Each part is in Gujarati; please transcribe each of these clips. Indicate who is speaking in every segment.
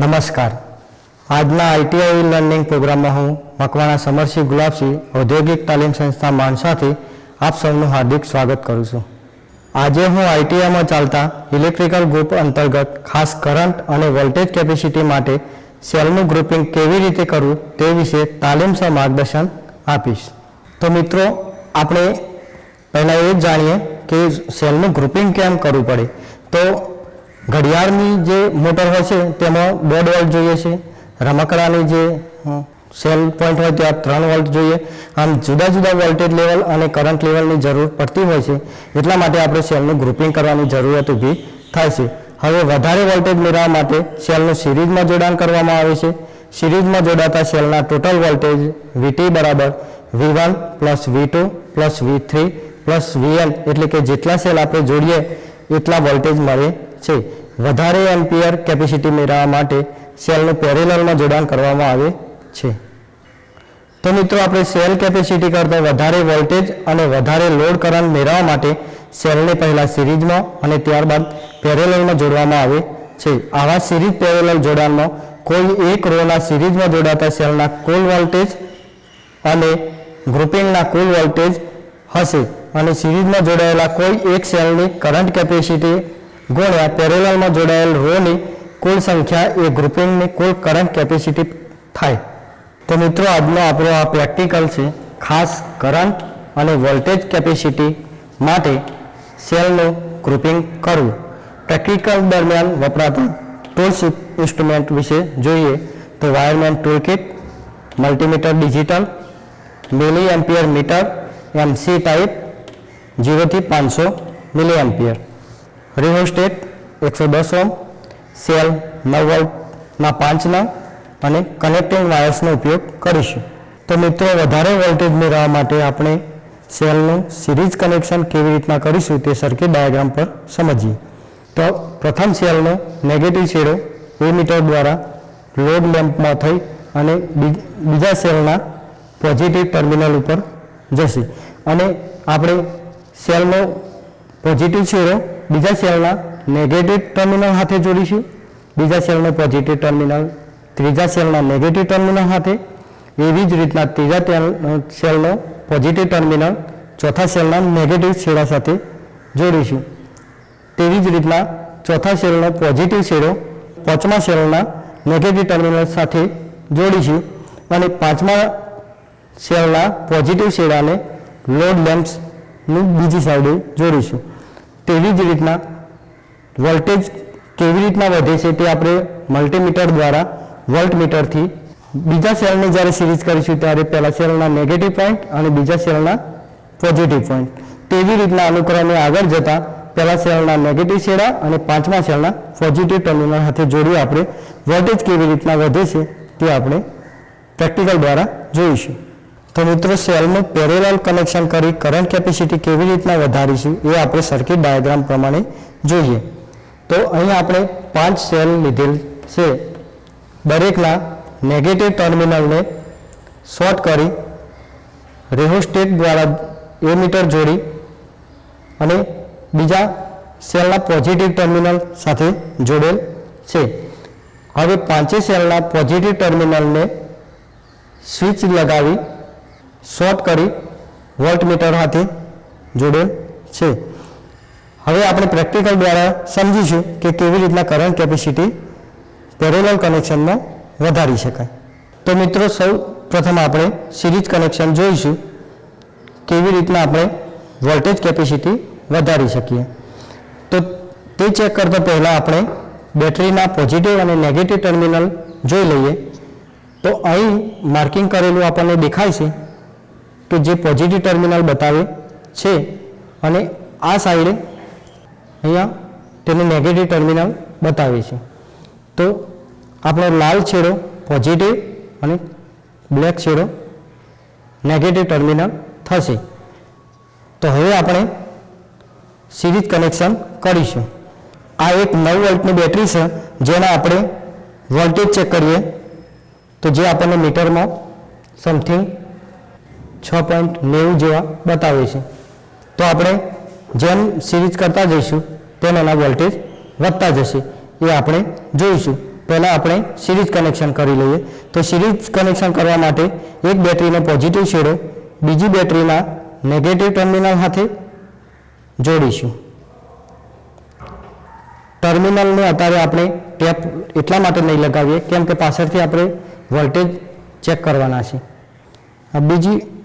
Speaker 1: નમસ્કાર. આજના આઈટીઆઈ લર્નિંગ પ્રોગ્રામમાં હું મકવાણા સમરસિંહ ગુલાબસિંહ, ઔદ્યોગિક તાલીમ સંસ્થા માણસાથી આપ સૌનું હાર્દિક સ્વાગત કરું છું. આજે હું આઈટીઆઈમાં ચાલતા ઇલેક્ટ્રિકલ ગ્રુપ અંતર્ગત ખાસ કરંટ અને વોલ્ટેજ કેપેસિટી માટે સેલનું ગ્રુપિંગ કેવી રીતે કરવું તે વિશે તાલીમસર માર્ગદર્શન આપીશ. તો મિત્રો, આપણે પહેલાં એ જ જાણીએ કે સેલનું ગ્રુપિંગ કેમ કરવું પડે? તો ઘડિયાળની જે મોટર હોય છે, તેમાં દોઢ વોલ્ટ જોઈએ છે. રમકડાની જે સેલ પોઈન્ટ હોય ત્યાં ત્રણ વોલ્ટ જોઈએ. આમ જુદા જુદા વોલ્ટેજ લેવલ અને કરંટ લેવલની જરૂર પડતી હોય છે. એટલા માટે આપણે સેલનું ગ્રુપિંગ કરવાની જરૂરિયાત ઊભી થાય છે. હવે વધારે વોલ્ટેજ મેળવવા માટે સેલનું સિરીઝમાં જોડાણ કરવામાં આવે છે. સિરીઝમાં જોડાતા સેલના ટોટલ વોલ્ટેજ વીટી બરાબર V one plus V two plus V three plus VN એટલે કે જેટલા સેલ આપણે જોડીએ, એટલા વોલ્ટેજ મળે છે. વધારે એમ્પિયર કેપેસિટી મેળવવા માટે સેલનું પેરેલલમાં જોડાણ કરવામાં આવે છે. તો મિત્રો, આપણે સેલ કેપેસિટી કરતાં વધારે વોલ્ટેજ અને વધારે લોડ કરંટ મેળવવા માટે સેલને પહેલાં સિરીઝમાં અને ત્યારબાદ પેરેલલમાં જોડવામાં આવે છે. આવા સિરીઝ પેરેલલ જોડાણમાં કોઈ એક રોના સિરીઝમાં જોડાતા સેલના કુલ વોલ્ટેજ અને ગ્રુપિંગના કુલ વોલ્ટેજ હશે અને સિરીઝમાં જોડાયેલા કોઈ એક સેલની કરંટ કેપેસિટી ગુણ્યા પેરેલલમાં જોડાયેલ રોની કુલ સંખ્યા એ ગ્રુપિંગની કુલ કરંટ કેપેસિટી થાય. તો મિત્રો, આજનો આપણો આ પ્રેક્ટિકલ છે ખાસ કરંટ અને વોલ્ટેજ કેપેસિટી માટે સેલનું ગ્રુપિંગ કરવું. પ્રેક્ટિકલ દરમિયાન વપરાતા ટૂલ્સ ઇન્સ્ટ્રુમેન્ટ વિશે જોઈએ તો wireman toolkit, multimeter digital milli ampere meter, MC type જીરોથી પાંચસો મિલી એમ્પિયર રિહોસ્ટેટ એકસો દસ ઓમ સેલ નવ વોલ્ટના પાંચ નંગ. અને કનેક્ટિંગ વાયર્સનો ઉપયોગ કરીશું. તો મિત્રો, વધારે વોલ્ટેજ મેળવવા માટે આપણે સેલનું સિરીઝ કનેક્શન કેવી રીતના કરીશું તે સર્કિટ ડાયાગ્રામ પર સમજીએ. તો પ્રથમ સેલનો નેગેટિવ છેડો એ મીટર દ્વારા લોડ લેમ્પમાં થઈ અને બીજા સેલના પોઝિટિવ ટર્મિનલ ઉપર જશે. અને આપણે સેલનો પોઝિટિવ છેડો બીજા સેલના નેગેટિવ ટર્મિનલ સાથે જોડીશું. બીજા સેલનો પોઝિટિવ ટર્મિનલ ત્રીજા સેલના નેગેટિવ ટર્મિનલ સાથે એવી જ રીતના ત્રીજા સેલનો પોઝિટિવ ટર્મિનલ ચોથા સેલના નેગેટિવ છેડા સાથે જોડીશું. તેવી જ રીતના ચોથા સેલનો પોઝિટિવ છેડો પાંચમા સેલના નેગેટિવ ટર્મિનલ સાથે જોડીશું. અને પાંચમા સેલના પોઝિટિવ છેડાને લોડ લેમ્પ્સનું બીજી સાઈડે જોડીશું. તેવી જ રીતના વોલ્ટેજ કેવી રીતના વધે છે તે આપણે મલ્ટીમીટર દ્વારા વોલ્ટમીટરથી બીજા સેલને જ્યારે સિરીઝ કરીશું ત્યારે પહેલા સેલના નેગેટિવ પોઈન્ટ અને બીજા સેલના પોઝિટિવ પોઈન્ટ તેવી રીતના અનુક્રમે આગળ જતા પહેલા સેલના નેગેટિવ છેડા અને પાંચમા સેલના પોઝિટિવ ટર્મિનલ સાથે જોડી આપણે વોલ્ટેજ કેવી રીતના વધે છે તે આપણે પ્રેક્ટિકલ દ્વારા જોઈશું. તો મિત્રો સેલનું પેરેલલ કનેક્શન કરી કરંટ કેપેસિટી કેવી રીતના વધારીશું એ આપણે સર્કિટ ડાયાગ્રામ પ્રમાણે જોઈએ. તો અહીં આપણે પાંચ સેલ લીધેલ છે. દરેકના નેગેટિવ ટર્મિનલને શોર્ટ કરી રેહોસ્ટેટ દ્વારા એ મીટર જોડી અને બીજા સેલના પોઝિટિવ ટર્મિનલ સાથે જોડેલ છે. હવે પાંચે સેલના પોઝિટિવ ટર્મિનલને સ્વિચ લગાવી શોર્ટ કરી વોલ્ટમીટર સાથે જોડેલ છે. હવે આપણે પ્રેક્ટિકલ દ્વારા સમજીશું કે કેવી રીતના કરંટ કેપેસિટી પેરેલલ કનેક્શનમાં વધારી શકાય. તો મિત્રો, સૌ પ્રથમ આપણે સિરીઝ કનેક્શન જોઈશું કેવી રીતના આપણે વોલ્ટેજ કેપેસિટી વધારી શકીએ. તો તે ચેક કરતા પહેલાં આપણે બેટરીના પોઝિટિવ અને નેગેટિવ ટર્મિનલ જોઈ લઈએ. તો અહીં માર્કિંગ કરેલું આપણને દેખાય છે કે જે પોઝિટિવ ટર્મિનલ બતાવે છે અને આ સાઈડે અહીંયા તેનું નેગેટિવ ટર્મિનલ બતાવે છે. તો આપણો લાલ છેડો પોઝિટિવ અને બ્લેક છેડો નેગેટિવ ટર્મિનલ થશે. તો હવે આપણે સિરીઝ કનેક્શન કરીશું. આ એક નવ વોલ્ટની બેટરી છે, જેના આપણે વોલ્ટેજ ચેક કરીએ. તો જે આપણને મીટરમાં સમથિંગ છ પોઈન્ટ નેવું જેવા બતાવે છે. તો આપણે જેમ સિરીઝ કરતા જઈશું, તેમ એના વોલ્ટેજ વધતા જશે. એ આપણે જોઈશું. પહેલાં આપણે સિરીઝ કનેક્શન કરી લઈએ. તો સિરીઝ કનેક્શન કરવા માટે એક બેટરીનો પોઝિટિવ છેડો, બીજી બેટરીના નેગેટિવ ટર્મિનલ સાથે જોડીશું. ટર્મિનલને અત્યારે આપણે ટેપ એટલા માટે નહીં લગાવીએ, કેમ કે પાછળથી આપણે વોલ્ટેજ ચેક કરવાના છે. બીજી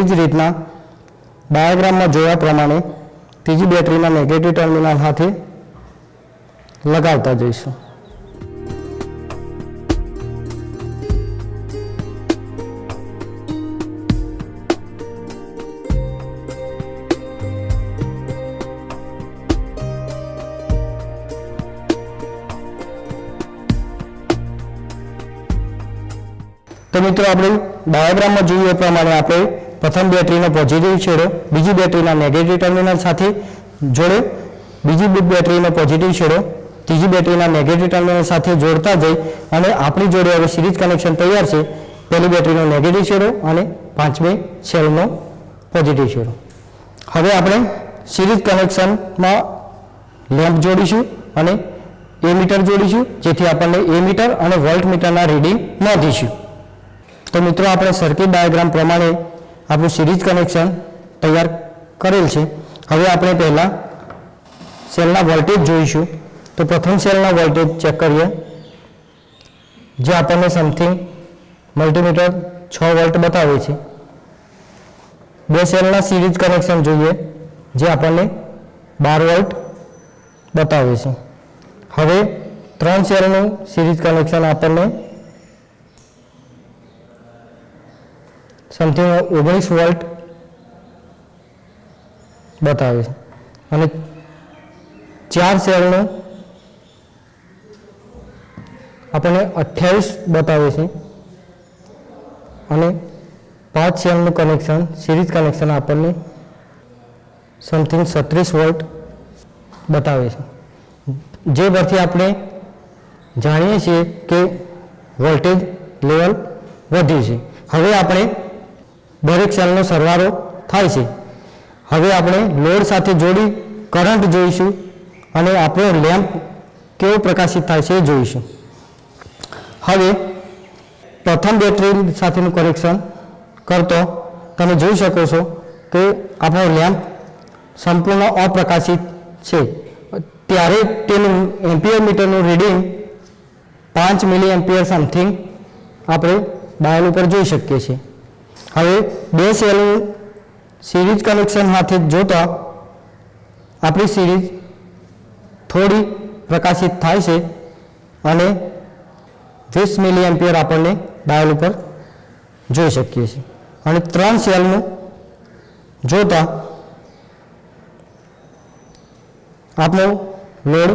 Speaker 1: તેવી જ રીતના ડાયાગ્રામમાં જોયા પ્રમાણે ત્રીજી બેટરીના નેગેટિવ ટર્મિનલ સાથે લગાવતા જઈશું. તો મિત્રો આપણે ડાયાગ્રામમાં જોઈએ પ્રમાણે આપણે પ્રથમ બેટરીનો પોઝિટિવ છેડો બીજી બેટરીના નેગેટિવ ટર્મિનલ સાથે જોડે. બીજી બેટરીનો પોઝિટિવ છેડો ત્રીજી બેટરીના નેગેટિવ ટર્મિનલ સાથે જોડતા જઈ અને આપણી જોડે હવે સિરીઝ કનેક્શન તૈયાર છે. પહેલી બેટરીનો નેગેટિવ છેડો અને પાંચમી સેલનો પોઝિટિવ છેડો હવે આપણે સિરીઝ કનેક્શનમાં લેમ્પ જોડીશું અને એ મીટર જોડીશું, જેથી આપણને એ મીટર અને વોલ્ટ મીટરના રીડિંગ નોંધીશું તો મિત્રો, આપણે સર્કિટ ડાયાગ્રામ પ્રમાણે આપણું સિરીઝ કનેક્શન તૈયાર કરેલ છે. હવે આપણે પહેલાં સેલના વોલ્ટેજ જોઈશું. તો પ્રથમ સેલના વોલ્ટેજ ચેક કરીએ. જે આપણને સમથિંગ મલ્ટીમીટર છ વોલ્ટ બતાવે છે. બે સેલના સિરીઝ કનેક્શન જોઈએ, જે આપણને બાર વોલ્ટ બતાવે છે. હવે ત્રણ સેલનું સિરીઝ કનેક્શન આપણને સમથિંગ ઓગણીસ વોલ્ટ બતાવે છે. અને ચાર સેલનો આપણને અઠ્યાવીસ બતાવે છે. અને પાંચ સેલનું કનેક્શન સિરીઝ કનેક્શન આપણને સમથિંગ છત્રીસ વોલ્ટ બતાવે છે. જે પરથી આપણે જાણીએ છીએ કે વોલ્ટેજ લેવલ વધ્યું છે. હવે આપણે દરેક સેલનો સરવાળો થાય છે. હવે આપણે લોડ સાથે જોડી કરંટ જોઈશું અને આપણો લેમ્પ કેવો પ્રકાશિત થાય છે એ જોઈશું. હવે પ્રથમ બેટરી સાથેનું કનેક્શન કરતો તમે જોઈ શકો છો કે આપણો લેમ્પ સંપૂર્ણ અપ્રકાશિત છે. ત્યારે તેનું એમ્પિયર મીટરનું રીડિંગ પાંચ મિલી એમ્પિયર સમથિંગ આપણે ડાયલ ઉપર જોઈ શકીએ છીએ. હવે બે સેલનું સિરીઝ કનેક્શન સાથે જોતા આપણી સિરીઝ થોડી પ્રકાશિત થાય છે અને વીસ મિલી એમ્પિયર આપણને ડાયલ ઉપર જોઈ શકીએ છીએ. અને ત્રણ સેલનું જોતા આપણો લોડ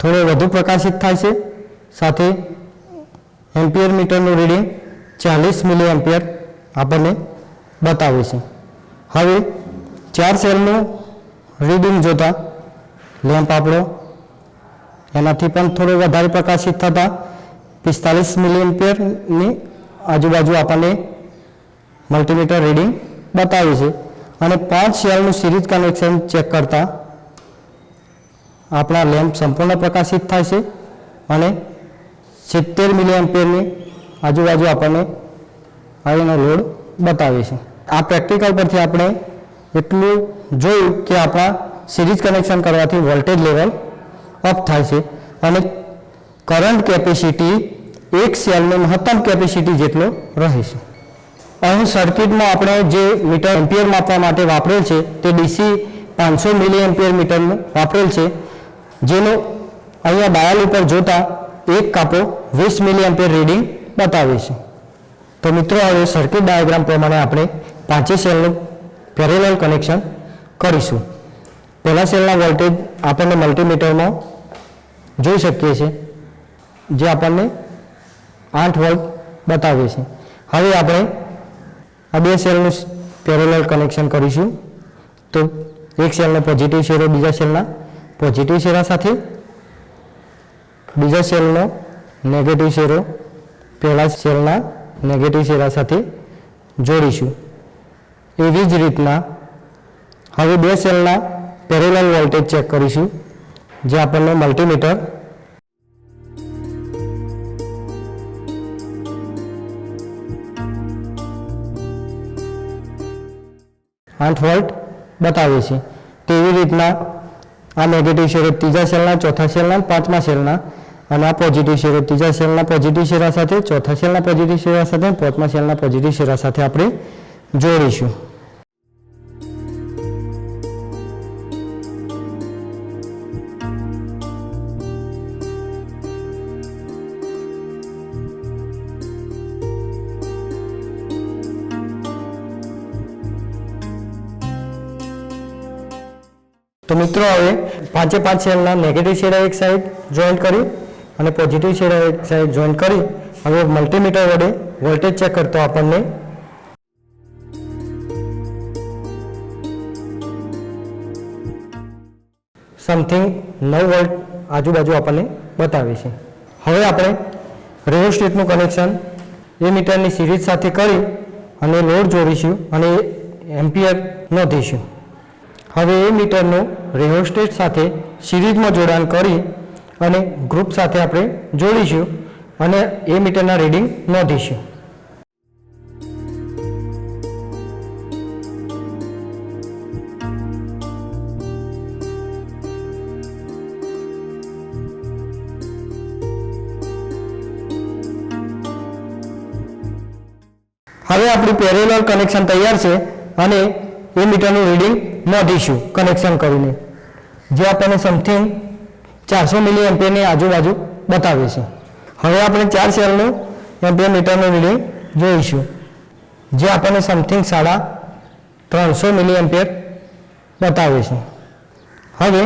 Speaker 1: થોડો વધુ પ્રકાશિત થાય છે. સાથે એમ્પિયર મીટરનું રીડિંગ ચાલીસ મિલી એમ્પિયર આપણને બતાવે છે. હવે ચાર સેલનું રીડિંગ જોતા લેમ્પ આપણો એનાથી પણ થોડો વધારે પ્રકાશિત થતા પિસ્તાલીસ મિલી એમ્પિયરની આજુબાજુ આપણને મલ્ટીમીટર રીડિંગ બતાવ્યું છે. અને પાંચ સેલનું સિરીઝ કનેક્શન ચેક કરતા આપણા લેમ્પ સંપૂર્ણ પ્રકાશિત થાય છે અને સિત્તેર મિલી એમ્પિયરની આજુબાજુ આપણને આવીનો લોડ બતાવે છે. આ પ્રેક્ટિકલ પરથી આપણે એટલું જોયું કે આપણા સિરીઝ કનેક્શન કરવાથી વોલ્ટેજ લેવલ અપ થાય છે અને કરંટ કેપેસિટી એક સેલની મહત્તમ કેપેસિટી જેટલો રહે છે. અહીં સર્કિટમાં આપણે જે મીટર એમ્પિયર માપવા માટે વાપરેલ છે તે ડીસી પાંચસો મિલી એમ્પિયર મીટરનું વાપરેલ છે. જેનો અહીંયા ડાયલ ઉપર જોતા એક કાપો વીસ મિલી એમ્પિયર રીડિંગ બતાવે છે તો મિત્રો, હવે સર્કિટ ડાયાગ્રામ પ્રમાણે આપણે પાંચે સેલનું પેરેલલ કનેક્શન કરીશું. પહેલા સેલના વોલ્ટેજ આપણને મલ્ટીમીટરમાં જોઈ શકીએ છીએ, જે આપણને આઠ વોલ્ટ બતાવે છે. હવે આપણે આ બે સેલનું પેરેલલ કનેક્શન કરીશું. તો એક સેલનો પોઝિટિવ શેરો, બીજા સેલના પોઝિટિવ શેરા સાથે, બીજા સેલનો નેગેટિવ શેરો પહેલા સેલના નેગેટિવ શેરા સાથે જોડીશું. એવી જ રીતના હવે બે સેલના પેરેલલ વોલ્ટેજ ચેક કરીશું, જે આપણને મલ્ટીમીટર આઠ વોલ્ટ બતાવે છે. તેવી રીતના આ નેગેટિવ શેરો ત્રીજા સેલના, ચોથા સેલના પાંચમા સેલના અને આ પોઝિટિવ શેરો, ત્રીજા સેલના પોઝિટિવ શેરા સાથે, ચોથા સેલના પોઝિટિવ શેરા સાથે, પાંચમા સેલના પોઝિટિવ શેરા સાથે આપણે જોડીશું. તો મિત્રો, હવે પાંચે પાંચ સેલના નેગેટિવ શેરા એક સાઈડ જોઈન્ટ કરી. અને પોઝિટિવ એક સાઈડ જોઈન કરી, હવે મલ્ટીમીટર વડે વોલ્ટેજ ચેક કરતો આપણને. સમથિંગ નવ વોલ્ટ આજુબાજુ આપણને બતાવે છે. હવે આપણે રેઓસ્ટેટનું કનેક્શન એ મીટરની સિરીઝ સાથે કરી અને લોડ જોડીશું અને એમ્પિયર નોંધીશું. હવે એ મીટરનું રેઓસ્ટેટ સાથે સિરીઝમાં જોડાણ કરી અને ગ્રુપ સાથે આપણે જોડીશું અને એ મીટરના રીડિંગ નોંધીશું. હવે આપણું પેરેલર કનેક્શન તૈયાર છે અને એ મીટરનું રીડિંગ નોંધીશું કનેક્શન કરીને. જે આપણને સમથિંગ ચારસો મિલી એમ્પિયરની આજુબાજુ બતાવે છે હવે આપણે ચાર સેલનું એમ્પિયર મીટરનું રીડિંગ જોઈશું. જે આપણને સમથિંગ સાડા ત્રણસો મિલી એમ્પિયર બતાવે છે હવે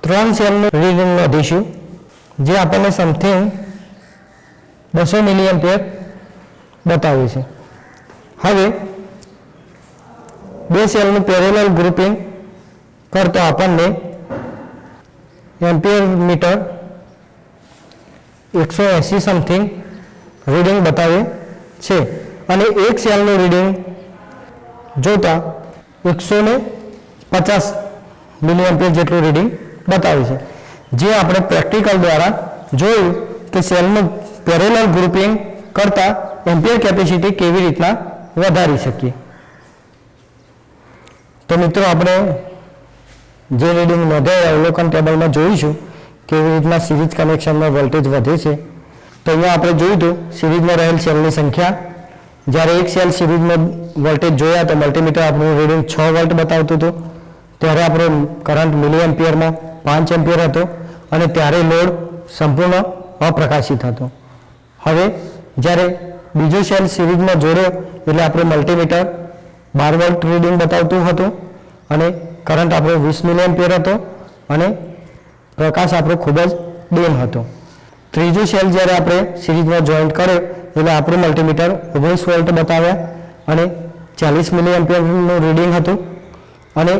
Speaker 1: ત્રણ સેલનું રીડિંગ નોંધીશું. જે આપણને સમથિંગ બસો મિલી એમ્પિયર બતાવે છે હવે બે સેલનું પેરેલલ ગ્રુપિંગ કરતો આપણને એમ્પિયર મીટર એકસો એંસી સમથિંગ રીડિંગ બતાવે છે. અને એક સેલનું રીડિંગ જોતા એકસો ને પચાસ મિલી એમ્પિયર જેટલું રીડિંગ બતાવે છે. જે આપણે પ્રેક્ટિકલ દ્વારા જોયું કે સેલનું પેરેલલ ગ્રુપિંગ કરતાં એમ્પિયર કેપેસિટી કેવી રીતના વધારી શકીએ. તો મિત્રો, આપણે જે રીડિંગ નોંધાય અવલોકન ટેબલમાં જોઈશું, કેવી રીતના સિરીઝ કનેક્શનમાં વોલ્ટેજ વધે છે. તો અહીંયા આપણે જોયું હતું સિરીઝમાં રહેલ સેલની સંખ્યા. જ્યારે એક સેલ સિરીઝમાં વોલ્ટેજ જોયા તો મલ્ટીમીટર આપણું રીડિંગ છ વોલ્ટ બતાવતું હતું. ત્યારે આપણો કરંટ મિલી એમ્પિયરમાં પાંચ એમ્પિયર હતો અને ત્યારે લોડ સંપૂર્ણ અપ્રકાશિત હતો. હવે, જ્યારે બીજો સેલ સિરીઝમાં જોડ્યો, એટલે આપણું મલ્ટીમીટર બાર વોલ્ટ રીડિંગ બતાવતું હતું અને કરંટ આપણો વીસ મિલી એમ્પિયર હતો અને પ્રકાશ આપણો ખૂબ જ ડેમ હતો. ત્રીજું સેલ જ્યારે આપણે સિરીઝમાં જોઈન્ટ કર્યો, એટલે આપણું મલ્ટીમીટર ઓગણીસ વોલ્ટ બતાવ્યા અને ચાલીસ મિલી એમ્પિયરનું રીડિંગ હતું અને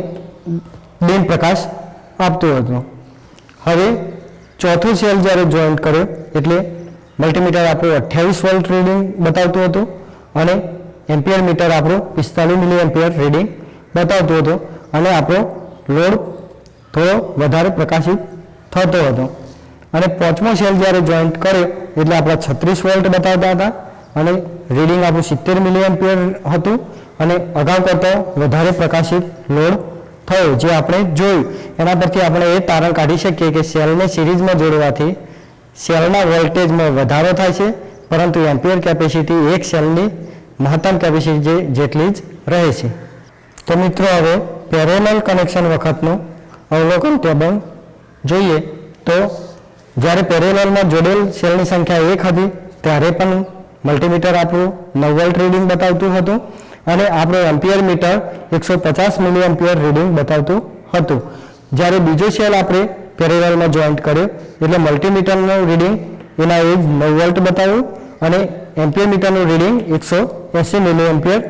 Speaker 1: ડીમ પ્રકાશ આપતું હતું. હવે ચોથું સેલ જ્યારે જોઈન્ટ કર્યો, એટલે મલ્ટીમીટર આપણું અઠ્યાવીસ વોલ્ટ રીડિંગ બતાવતું હતું અને એમ્પિયર મીટર આપણું પિસ્તાલીસ મિલી એમ્પિયર રીડિંગ બતાવતું હતું. અને આપણો લોડ થોડો વધારે પ્રકાશિત થતો હતો. અને પાંચમો સેલ જ્યારે જોઈન્ટ કર્યો એટલે આપણા છત્રીસ વોલ્ટ બતાવતા હતા અને રીડિંગ આપણું સિત્તેર મિલી એમ્પિયર હતું અને અગાઉ કરતાં વધારે પ્રકાશિત લોડ થયો, જે આપણે જોયું. એના પરથી આપણે એ તારણ કાઢી શકીએ કે સેલને સિરીઝમાં જોડવાથી સેલના વોલ્ટેજમાં વધારો થાય છે, પરંતુ એમ્પિયર કેપેસિટી એક સેલની મહત્તમ કેપેસિટી જેટલી જ રહે છે. તો મિત્રો, હવે પેરેલલ કનેક્શન વખતનું અવલોકન ટેબલ જોઈએ તો જ્યારે પેરેલલમાં જોડેલ સેલની સંખ્યા એક હતી, ત્યારે પણ મલ્ટીમીટર આપણું નવ વોલ્ટ રીડિંગ બતાવતું હતું અને આપણું એમ્પિયર મીટર એકસો પચાસ મિલી એમ્પિયર રીડિંગ બતાવતું હતું. જ્યારે બીજો સેલ આપણે પેરેલલમાં જોઈન્ટ કર્યો, એટલે મલ્ટીમીટરનું રીડિંગ એના એ જ નવ વોલ્ટ બતાવ્યું અને એમ્પિયર મીટરનું રીડિંગ એકસો એંસી મિલી એમ્પિયર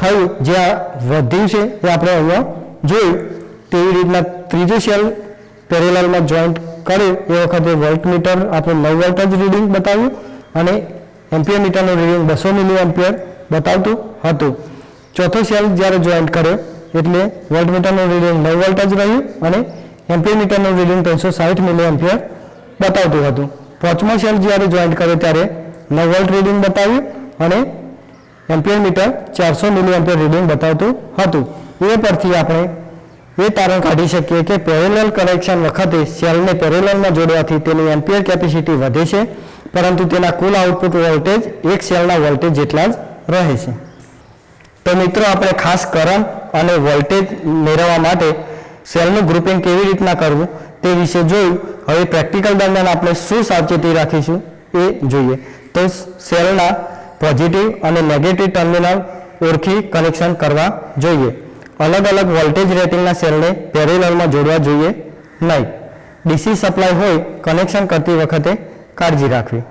Speaker 1: થયું. જે આ વધ્યું છે એ આપણે અહીંયા જોયું તેવી રીતના ત્રીજો સેલ પેરેલલમાં જોઈન્ટ કર્યું એ વખતે વોલ્ટમીટર આપણું નવ વોલ્ટ જ રીડિંગ બતાવ્યું અને એમ્પિયર મીટરનું રીડિંગ બસો મિલી એમ્પિયર બતાવતું હતું. ચોથો સેલ જ્યારે જોઈન્ટ કર્યો એટલે વોલ્ટમીટરનું રીડિંગ નવ વોલ્ટ જ રહ્યું અને એમ્પિયર મીટરનું રીડિંગ ત્રણસો સાઠ મિલી એમ્પિયર બતાવતું હતું. પાંચમો સેલ જ્યારે જોઈન્ટ કર્યો ત્યારે નવ વોલ્ટ રીડિંગ બતાવ્યું અને એમ્પિયર મીટર ચારસો મિલી એમ્પિયર રીડિંગ બતાવતું હતું. એ પરથી આપણે એ તારણ કાઢી શકીએ કે પેરેલલ કનેક્શન વખતે સેલને પેરેલલમાં જોડવાથી તેની એમ્પિયર કેપેસિટી વધે છે, પરંતુ તેના કુલ આઉટપુટ વોલ્ટેજ એક સેલના વોલ્ટેજ જેટલા જ રહે છે. તો મિત્રો, આપણે ખાસ કરંટ અને વોલ્ટેજ મેળવવા માટે સેલનું ગ્રુપિંગ કેવી રીતના કરવું તે વિશે જોયું. હવે પ્રેક્ટિકલ દરમિયાન આપણે શું સાવચેતી રાખીશું એ જોઈએ. તો સેલના પોઝિટિવ અને નેગેટિવ ટર્મિનલ ઓળખી કનેક્શન કરવા જોઈએ. અલગ અલગ વોલ્ટેજ રેટિંગના સેલને પેરેલલમાં જોડવા જોઈએ. નહીં. ડીસી સપ્લાય હોય, કનેક્શન કરતી વખતે કાળજી રાખવી.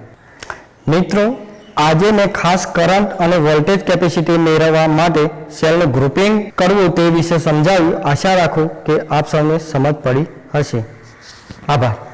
Speaker 1: મિત્રો, આજે મેં ખાસ કરંટ અને વોલ્ટેજ કેપેસિટી મેળવવા માટે સેલનું ગ્રુપિંગ કરવું તે વિશે સમજાવ્યું. આશા રાખું કે આપ સૌને સમજ પડી હશે. આભાર.